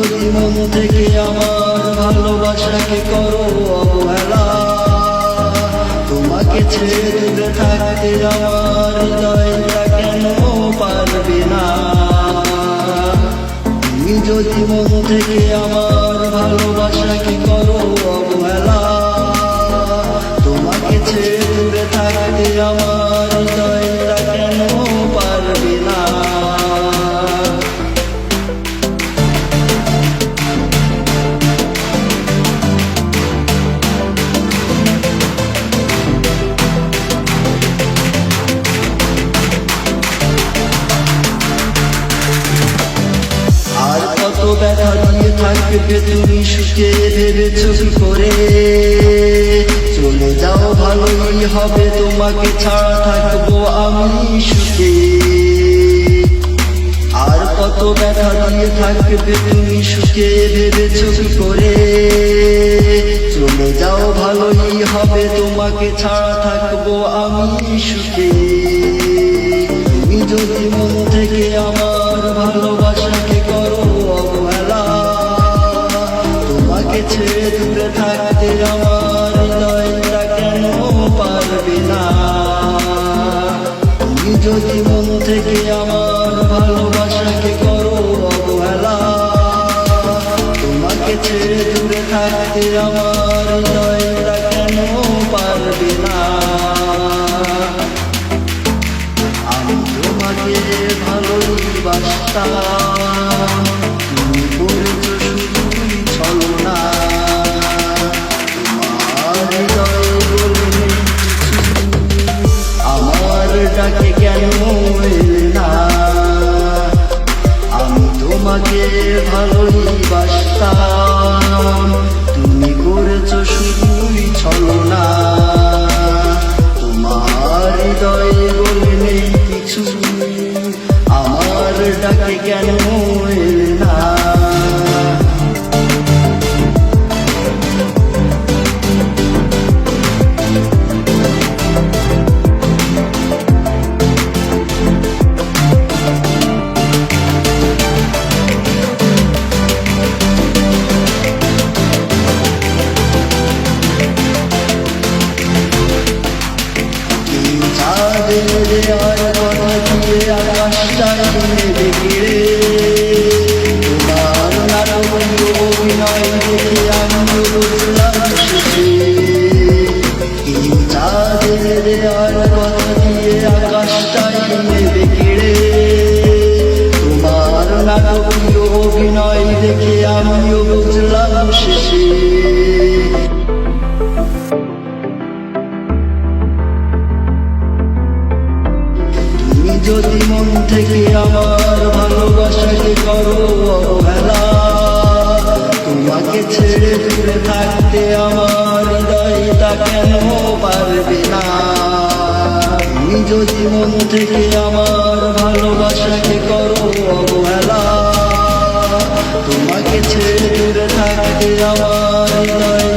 থেকে আমার ভালোবাসাকে করো অবহেলা, তোমাকে ছেড়ে দূরে থাকতে আমার হৃদয়টা কেন পারবে না? তুমি যদি মন থেকে আমার ভালোবাসাকে থাকবে তুমি সুখে ভেবেছ কি করে। চলে যাও, ভালোই হবে, তোমাকে ছাড়া থাকব আমি সুখে। আর কত ব্যথা দিয়ে থাকবে তুমি সুখে ভেবেছ কি করে। চলে যাও, ভালোই হবে, তোমাকে ছাড়া থাকব আমি সুখে। তুমি যদি মন থেকে আমার ভালোবাসাকে ছেড়ে দূরে থাকতে আমার হৃদয়টা কেন পারবে না? তুমি যদি মন থেকে আমার ভালোবাসাকে করো অবহেলা। তোমাকে ছেড়ে দূরে থাকতে আমার হৃদয়টা কেন পারবে না? আমি তোমাকে ভালোই তোমাকে ভালোই বাসতাম তুমি করেছ শুধুই ছলনা। চাঁদের আর কথা দিয়ে আকাশটাই নেবে ঘিরে তোমার নাটক অভিনয় দেখে আমি বুঝলাম চাঁদের আর কথা দিয়ে আকাশটাই নাটকীয় অভিনয় দেখে আমিও বুঝলাম শেষে। যদি মন থেকে আমার ভালোবাসাকে করো অবহেলা, তোমাকে ছেড়ে দূরে থাকতে আমার হৃদয়টা কেন পারবে না? তুমি যদি মন থেকে আমার ভালোবাসাকে করো অবহেলা, তোমাকে ছেড়ে দূরে থাকতে আমার হৃদয়টা কেন